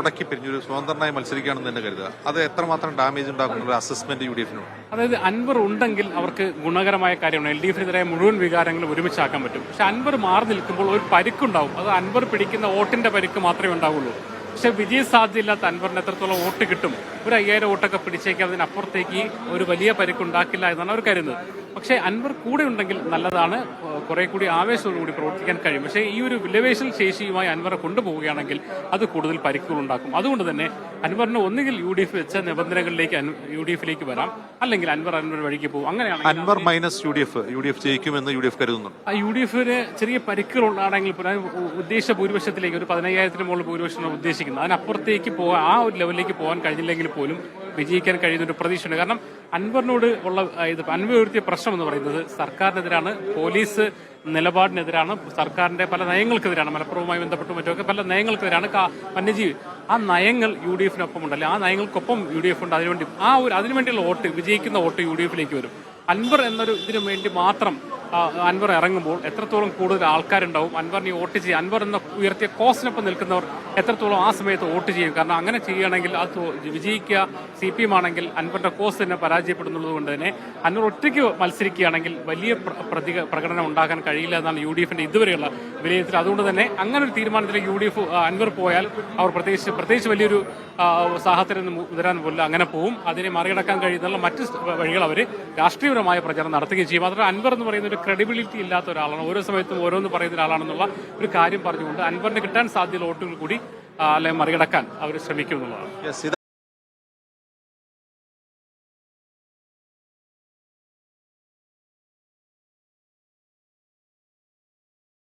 ഉടക്കി പിരിഞ്ഞൊരു സ്വതന്ത്രനായി മത്സരിക്കുകയാണെന്ന് തന്നെ കരുതുക. അത് എത്രമാത്രം ഡാമേജ് ഉണ്ടാക്കുന്ന ഒരു അസസ്മെന്റ് യു ഡി എഫിനുണ്ട് അതായത് അൻവർ ഉണ്ടെങ്കിൽ അവർക്ക് ഗുണകരമായ കാര്യമാണ്. എൽ ഡി എഫിനെതിരായ മുഴുവൻ വികാരങ്ങളും ഒരുമിച്ചാക്കാൻ പറ്റും. പക്ഷെ അൻവർ മാറി നിൽക്കുമ്പോൾ ഒരു പരിക്കുണ്ടാവും. അത് അൻവർ പിടിക്കുന്ന വോട്ടിന്റെ പരിക്ക് മാത്രമേ ഉണ്ടാവുള്ളൂ. പക്ഷെ വിജയ സാധ്യതയില്ലാത്ത അൻവറിന് എത്രത്തോളം വോട്ട് കിട്ടും? ഒരു അയ്യായിരം വോട്ടൊക്കെ പിടിച്ചേക്കാം അതിനപ്പുറത്തേക്ക് ഒരു വലിയ പരിക്കുണ്ടാക്കില്ല എന്നാണ് അവർ കരുതുന്നത്. പക്ഷേ അൻവർ കൂടെ ഉണ്ടെങ്കിൽ നല്ലതാണ്. കുറെ കൂടി ആവേശത്തോടുകൂടി പ്രവർത്തിക്കാൻ കഴിയും. പക്ഷേ ഈ ഒരു വിലവേശൽ ശേഷിയുമായി അൻവറെ കൊണ്ടുപോവുകയാണെങ്കിൽ അത് കൂടുതൽ പരിക്കുകൾ ഉണ്ടാക്കും അതുകൊണ്ട് തന്നെ അൻവറിന് ഒന്നുകിൽ യു ഡി എഫ് വെച്ച നിബന്ധനകളിലേക്ക് യു ഡി എഫിലേക്ക് വരാം. അല്ലെങ്കിൽ അൻവർ അൻവർ വഴിക്ക് പോകും. അങ്ങനെയാണ് Anwar minus U D F. U D F ജയിക്കുമെന്ന് യു ഡി എഫ് കരുതുന്നുണ്ട്. ആ യു ഡി എഫിന് ചെറിയ പരിക്കുകൾ ഉണ്ടാണെങ്കിൽ പോലും ഉ- ഭൂരിപക്ഷത്തിലേക്ക് ഒരു പതിനയ്യായിരത്തിന് മുകളിൽ ഭൂരിപക്ഷമാണ് ഉദ്ദേശിക്കുന്നത് അതിനപ്പുറത്തേക്ക് പോകാൻ ആ ഒരു ലെവലിലേക്ക് പോകാൻ കഴിഞ്ഞില്ലെങ്കിൽ പോലും വിജയിക്കാൻ കഴിയുന്ന ഒരു പ്രതീക്ഷയുണ്ട്. കാരണം അൻവറിനോട് ഉള്ള ഇത് അൻവർ പ്രശ്നം എന്ന് പറയുന്നത് സർക്കാരിനെതിരാണ് പോലീസ് നിലപാടിനെതിരാണ് സർക്കാരിന്റെ പല നയങ്ങൾക്കെതിരാണ് മലപ്പുറവുമായി ബന്ധപ്പെട്ട് മറ്റൊക്കെ പല നയങ്ങൾക്കെതിരാണ് വന്യജീവി. ആ നയങ്ങൾ യു ഡി എഫിനൊപ്പം ഉണ്ടല്ലേ ആ നയങ്ങൾക്കൊപ്പം യു ഡി എഫ് ഉണ്ട്. അതിനുവേണ്ടി ആ ഒരു അതിനുവേണ്ടിയുള്ള വോട്ട് വിജയിക്കുന്ന വോട്ട് യു ഡി എഫിലേക്ക് വരും. അൻവർ എന്നൊരു ഇതിനു വേണ്ടി മാത്രം അൻവർ ഇറങ്ങുമ്പോൾ എത്രത്തോളം കൂടുതൽ ആൾക്കാരുണ്ടാവും? അൻവറിനെ വോട്ട് ചെയ്യുക അൻവർ എന്ന ഉയർത്തിയ കോസിനൊപ്പം നിൽക്കുന്നവർ എത്രത്തോളം ആ സമയത്ത് വോട്ട് ചെയ്യും? കാരണം അങ്ങനെ ചെയ്യുകയാണെങ്കിൽ അത് വിജയിക്കുക സി പി എം ആണെങ്കിൽ അൻവറിന്റെ കോസ് തന്നെ പരാജയപ്പെടുന്നുള്ളത് കൊണ്ട് തന്നെ അൻവർ ഒറ്റയ്ക്ക് മത്സരിക്കുകയാണെങ്കിൽ വലിയ പ്ര- പ്രതിക പ്രകടനം ഉണ്ടാക്കാൻ കഴിയില്ല എന്നാണ് യു ഡി എഫിന്റെ ഇതുവരെയുള്ള വിലയിരുത്തൽ. അതുകൊണ്ട് തന്നെ അങ്ങനെ ഒരു തീരുമാനത്തിലേക്ക് യു ഡി എഫ് അൻവർ പോയാൽ അവർ പ്രത്യേകിച്ച് പ്രത്യേകിച്ച് വലിയൊരു സാഹചര്യം മുതിരാൻ പോലും അങ്ങനെ പോവും. അതിനെ മറികടക്കാൻ കഴിയുന്നുള്ള മറ്റ് വഴികൾ അവർ രാഷ്ട്രീയപരമായ പ്രചാരണം നടത്തുകയും ചെയ്യും. മാത്രമല്ല അൻവർ എന്ന് പറയുന്ന ഒരു ക്രെഡിബിലിറ്റി ഇല്ലാത്ത ഒരാളാണ്. ഓരോ സമയത്തും ഓരോന്ന് പറയുന്ന ഒരാളാണെന്നുള്ള ഒരു കാര്യം പറഞ്ഞുകൊണ്ട് അൻവറിന് കിട്ടാൻ സാധ്യതയുള്ള വോട്ടുകൾ കൂടി അല്ലെ മറികടക്കാൻ അവർ ശ്രമിക്കും എന്നുള്ളതാണ്